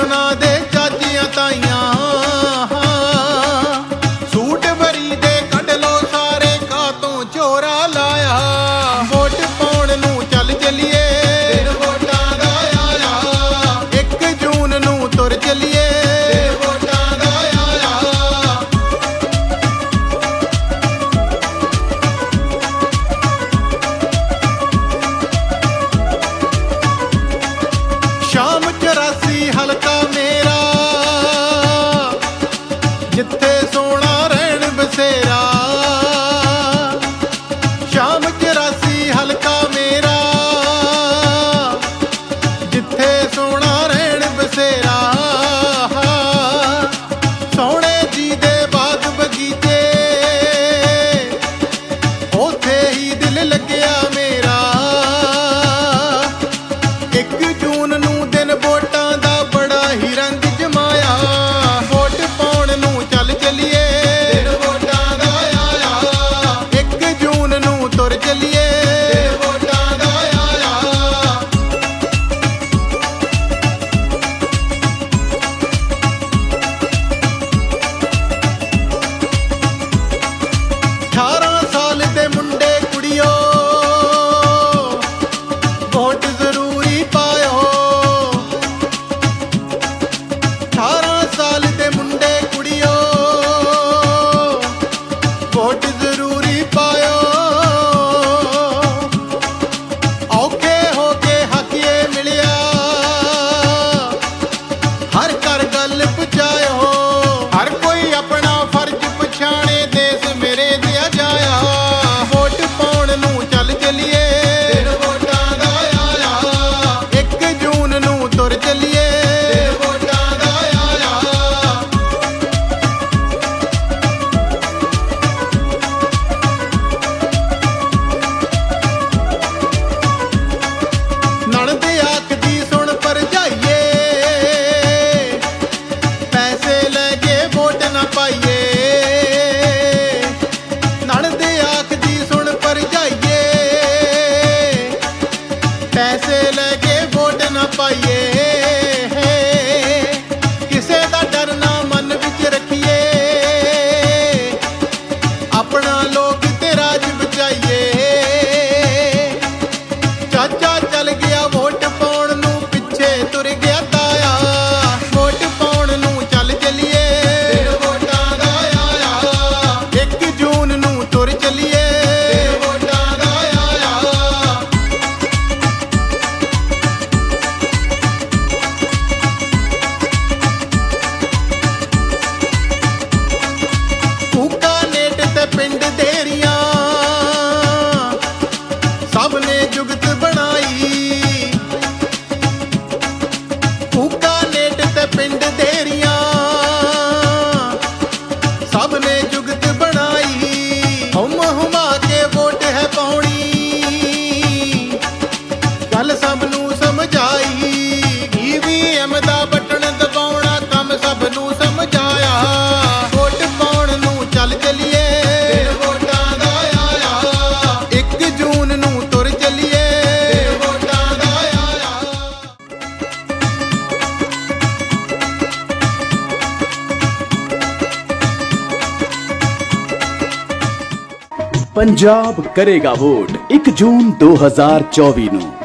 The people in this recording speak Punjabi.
ਉਹਨਾਂ ਦੇ ਚਾਚੀਆਂ ਤਾਈਆਂ। ਸੂਟ ਭਰੀ ਦੇ ਕੱਢ ਲੋ ਸਾਰੇ ਕਾਤੋਂ ਚੋਰਾ ਲਾਇਆ। ਵੋਟ ਪਾਉਣ ਨੂੰ ਚੱਲ ਚਲੀਏ। ਦਿਨ ਵੋਟਾਂ ਜੂਨ ਨੂੰ ਤੁਰ ਚਲੀਏ। ਜਿੱਥੇ ਸੋਣਾ ਰਹਿਣ ਬਸੇਰਾ। ਸ਼ਾਮ 84 ਹਲਕਾ ਮੇਰਾ। ਜਿੱਥੇ ਸੋਣਾ ਰਹਿਣ ਬਸੇਰਾ। ਹੋਰ ਚੱਲੀਏ ਪੈਸੇ ਲੈ ਕੇ ਵੋਟ ਨਾ ਪਾਈਏ। ਨਣਦੇ ਆਖ ਦੀ ਸੁਣ ਪਰ ਜਾਈਏ ਪੈਸੇ ਲੈ ਕੇ ਵੋਟ ਨਾ ਪਾਈਏ। ਪੰਜਾਬ ਕਰੇਗਾ ਵੋਟ 1 ਜੂਨ 2024 ਨੂੰ।